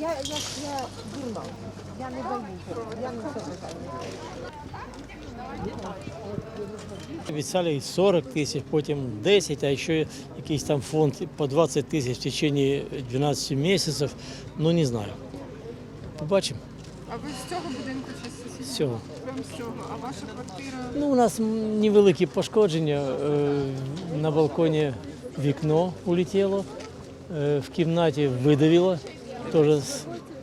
Я, я, я дурна. Я не боюся. Я не боюся. Обіцяли 40 тисяч, потім 10, а ще якийсь там фонд по 20 тисяч в течение 12 місяців. Ну не знаю. Побачимо А ви з цього будинку чи з сусіднього? з цього. Прям з цього. А ваша квартира? Ну, у нас невеликі пошкодження. Е, На балконі вікно улетіло, е, в кімнаті видавило, теж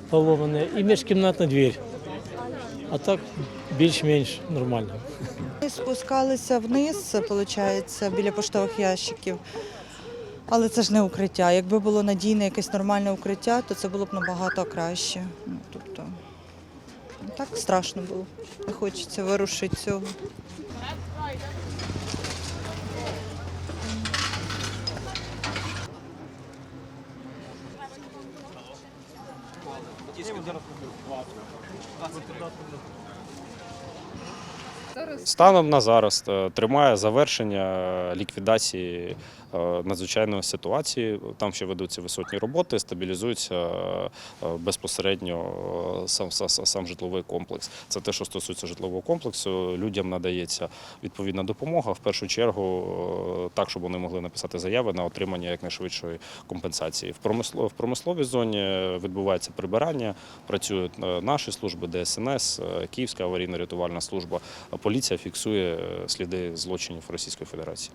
поломане, і міжкімнатна двір. А так більш-менш нормально. Ми спускалися вниз, виходить, біля поштових ящиків. Але це ж не укриття. Якби було надійне якесь нормальне укриття, то це було б набагато краще. Ну, тобто, так страшно було. Не хочеться вирушити цього. Станом на зараз е, тримає завершення е, ліквідації надзвичайної ситуації. Там ще ведуться висотні роботи, стабілізується е, безпосередньо е, сам, сам, житловий комплекс. Це те, що стосується житлового комплексу. Людям надається відповідна допомога. В першу чергу, е, так, щоб вони могли написати заяви на отримання якнайшвидшої компенсації. В промисло- в промисловій зоні відбувається прибирання, працюють е, наші служби, ДСНС, е, Київська аварійно-рятувальна служба. Поліція фіксує е, сліди злочинів Російської Федерації.